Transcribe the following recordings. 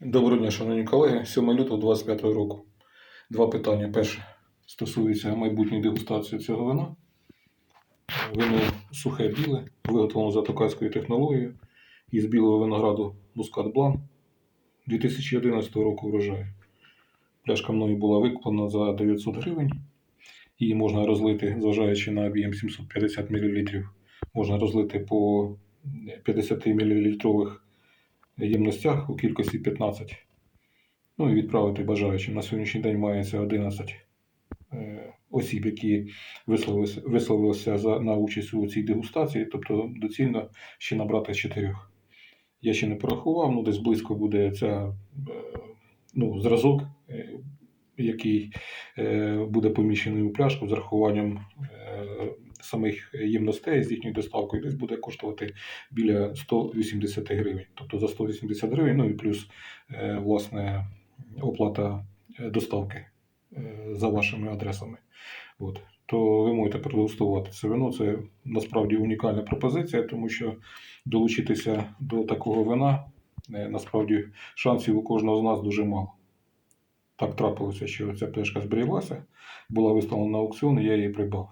Доброго дня, шановні колеги. 7 лютого 25 року. Два питання. Перше стосується майбутньої дегустації цього вина. Вино сухе біле, виготовлено за токарською технологією із білого винограду Мускат Блан 2011 року врожаю. Пляшка мною була викуплена за 900 гривень. Її можна розлити, зважаючи на об'єм 750 мл, можна розлити по 50 мл ємностях у кількості 15. Ну і відправити бажаючим. На сьогоднішній день мається 11 е, осіб, які висловилися, висловилися за, на участь у цій дегустації, тобто доцільно ще набрати з чотирьох. Я ще не порахував, ну десь близько буде ця, е, ну, зразок, е, який буде поміщений у пляшку з рахуванням самих ємностей з їхньою доставкою, десь буде коштувати біля 180 гривень. Тобто за 180 гривень, ну і плюс е, власне оплата е, доставки е, за вашими адресами. От. То ви можете продегустувати це вино. Це насправді унікальна пропозиція, тому що долучитися до такого вина насправді шансів у кожного з нас дуже мало. Так трапилося, що ця пляшка зберіглася, була виставлена на аукціон, і я її придбав.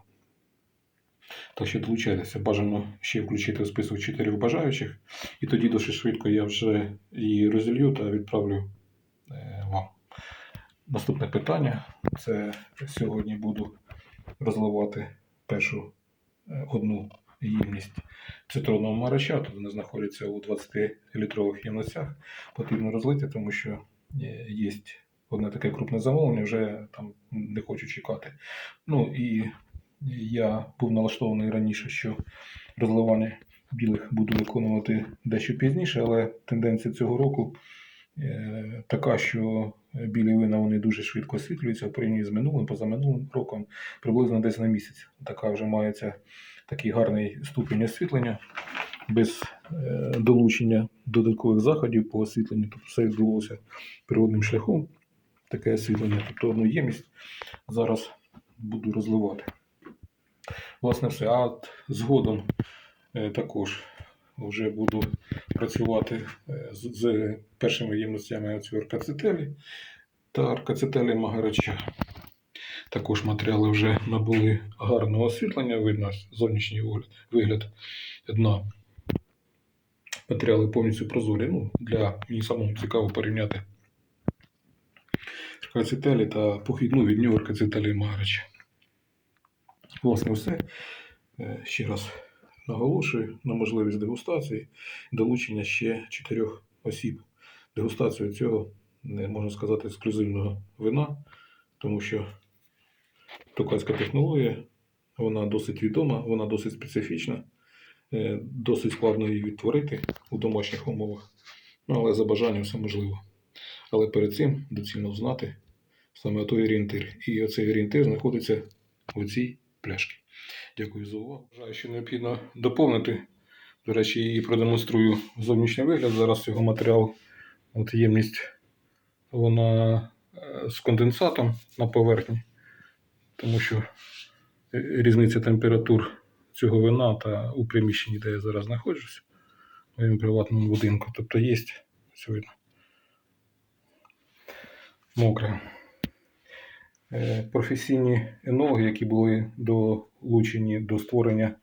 Так що долучайтеся, бажано ще включити в список чотирьох бажаючих, і тоді досить швидко я вже її розілью та відправлю е, вам. Наступне питання. Це сьогодні буду розливати першу е, одну ємність цитронного марача. Тут вони знаходяться у 20-літрових ємностях. Потрібно розлити, тому що е, є одне таке крупне замовлення, вже там не хочу чекати. Ну і я був налаштований раніше, що розливання білих буду виконувати дещо пізніше, але тенденція цього року е, така, що білі вина вони дуже швидко освітлюються в порівнянні з минулим, позаминулим роком, приблизно десь на місяць. Така вже мається такий гарний ступінь освітлення без е, долучення додаткових заходів по освітленню. Тобто все відбулося природним шляхом. Таке освітлення, тобто одну ємність зараз буду розливати. Власне, все. А згодом е, також вже буду працювати е, з, першими ємностями аркацетелі та аркацетелі Магарача. Також матеріали вже набули гарного освітлення, видно зовнішній вигляд дна. Матеріали повністю прозорі. Ну, для мені самому цікаво порівняти аркацетелі та похідну від нього аркацетелі Магарача. Власне, все. Е, Ще раз наголошую на можливість дегустації, долучення ще чотирьох осіб. Дегустацію цього, можна сказати, ексклюзивного вина, тому що токарська технологія, вона досить відома, вона досить специфічна, е, досить складно її відтворити у домашніх умовах. Ну, але за бажанням все можливо. Але перед цим доцільно знати саме той орієнтир. І оцей орієнтир знаходиться у цій пляшки. Дякую за увагу. Вважаю, що необхідно доповнити. До речі, її продемонструю зовнішній вигляд. Зараз цього матеріалу, от ємність, вона е, з конденсатом на поверхні, тому що е, різниця температур цього вина та у приміщенні, де я зараз знаходжусь, в моєму приватному будинку. Тобто є сьогодні мокре. Е, професійні енологи, які були долучені до створення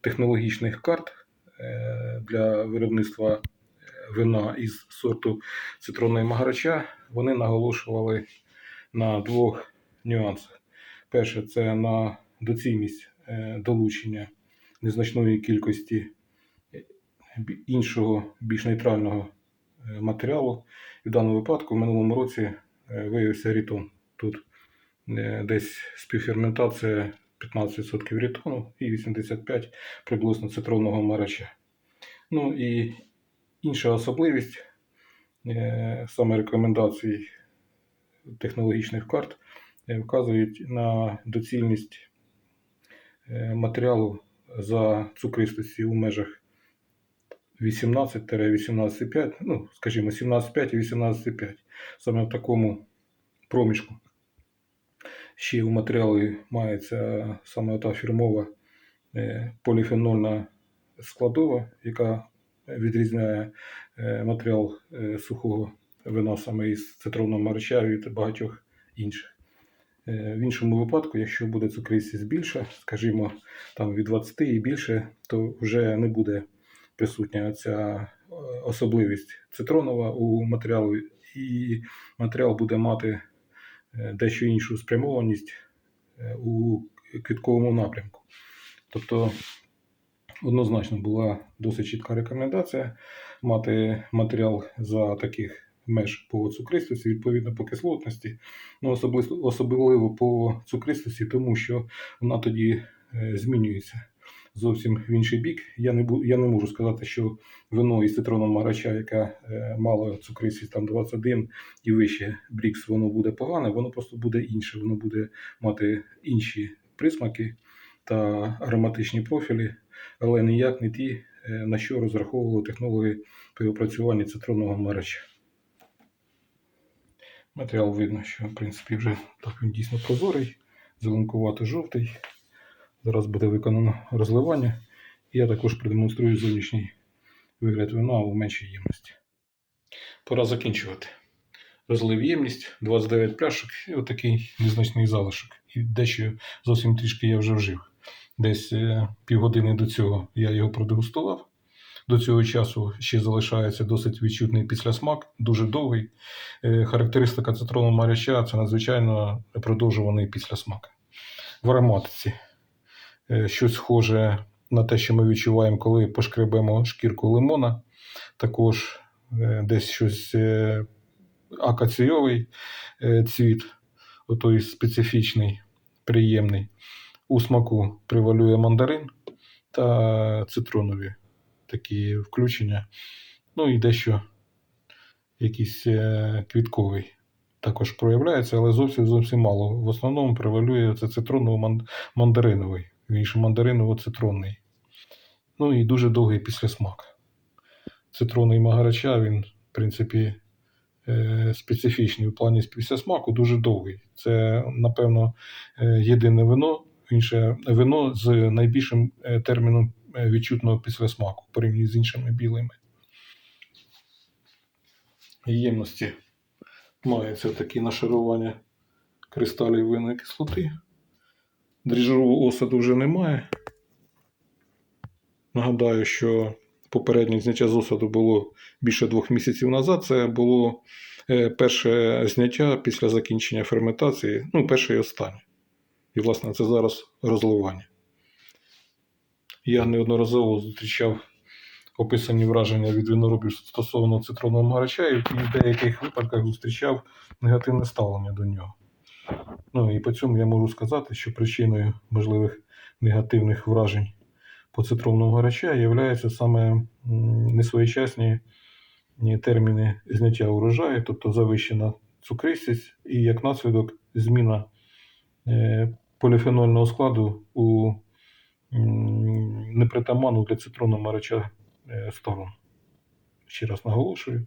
технологічних карт е, для виробництва е, вина із сорту цитронної магарача, вони наголошували на двох нюансах. Перше, це на доцільність долучення незначної кількості іншого більш нейтрального матеріалу. І в даному випадку в минулому році виявився рітон. Тут десь співферментація 15% рітону і 85% приблизно цитронного марача. Ну і інша особливість е, саме рекомендацій технологічних карт е, вказують на доцільність е, матеріалу за цукристості у межах 18-18,5, ну, скажімо, 17,5 і 18,5. Саме в такому проміжку. Ще у матеріалі мається саме та фірмова е, поліфенольна складова, яка відрізняє е, матеріал е, сухого вино саме із цитрового марича від багатьох інших. В іншому випадку, якщо буде цукристість більше, скажімо, там від 20 і більше, то вже не буде присутня ця особливість цитронова у матеріалу, і матеріал буде мати дещо іншу спрямованість е, у квітковому напрямку. Тобто однозначно була досить чітка рекомендація мати матеріал за таких меж по цукристості, відповідно по кислотності, ну особливо, особливо по цукристості, тому що вона тоді е, змінюється зовсім в інший бік. Я не, бу, я не можу сказати, що вино із цитроном марача, яка е, мало цукристість там 21 і вище брікс, воно буде погане, воно просто буде інше, воно буде мати інші присмаки та ароматичні профілі, але ніяк не ті, е, на що розраховували технологи при опрацюванні цитронного марача. Матеріал видно, що в принципі вже так він дійсно прозорий, зеленкувато жовтий. Зараз буде виконано розливання. Я також продемонструю зовнішній вигляд вина у меншій ємності. Пора закінчувати. Розлив ємність, 29 пляшок і отакий незначний залишок. І дещо зовсім трішки я вже вжив. Десь е, півгодини до цього я його продегустував. До цього часу ще залишається досить відчутний післясмак, дуже довгий. Е, Характеристика цитронного маряча це надзвичайно продовжуваний післясмак. В ароматиці щось схоже на те, що ми відчуваємо, коли пошкребемо шкірку лимона. Також е, десь щось е, акаційовий е, цвіт, отой специфічний, приємний. У смаку привалює мандарин та цитронові такі включення. Ну і дещо якийсь е, квітковий також проявляється, але зовсім зовсім мало. В основному превалює це цитроново-мандариновий, вірніше мандариново-цитронний. Ну і дуже довгий післясмак. Цитронний магарача, він, в принципі, е, специфічний у плані післясмаку, дуже довгий. Це, напевно, е, єдине вино, інше вино з найбільшим е, терміном відчутного післясмаку порівняно з іншими білими. Ємності мається такі нашарування кристалів винної кислоти. Дріжджового осаду вже немає. Нагадаю, що попереднє зняття з осаду було більше двох місяців назад. Це було е, перше зняття після закінчення ферментації, ну, перше і останнє. І, власне, це зараз розливання. Я неодноразово зустрічав описані враження від виноробів стосовно цитронного гарача, і в деяких випадках зустрічав негативне ставлення до нього. Ну і по цьому я можу сказати, що причиною можливих негативних вражень по цитровному гарача є саме несвоєчасні терміни зняття урожаю, тобто завищена цукристість, і як наслідок зміна е, поліфенольного складу у непритаманну для цитронного гарача е, сторон. Ще раз наголошую,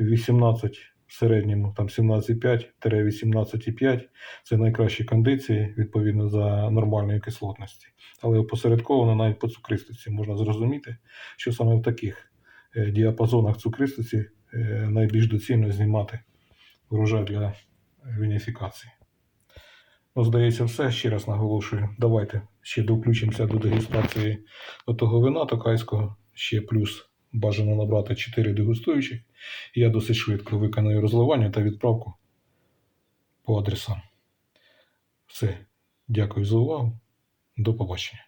18 середньому, там 17,5-18,5 це найкращі кондиції відповідно за нормальної кислотності. Але опосередковано навіть по цукристості можна зрозуміти, що саме в таких е, діапазонах цукристості е, найбільш доцільно знімати врожай для вініфікації. Ну, здається, все. Ще раз наголошую. Давайте ще довключимося до дегустації того вина токайського. Ще плюс бажано набрати 4 дегустуючих. Я досить швидко виконую розливання та відправку по адресам. Все. Дякую за увагу. До побачення.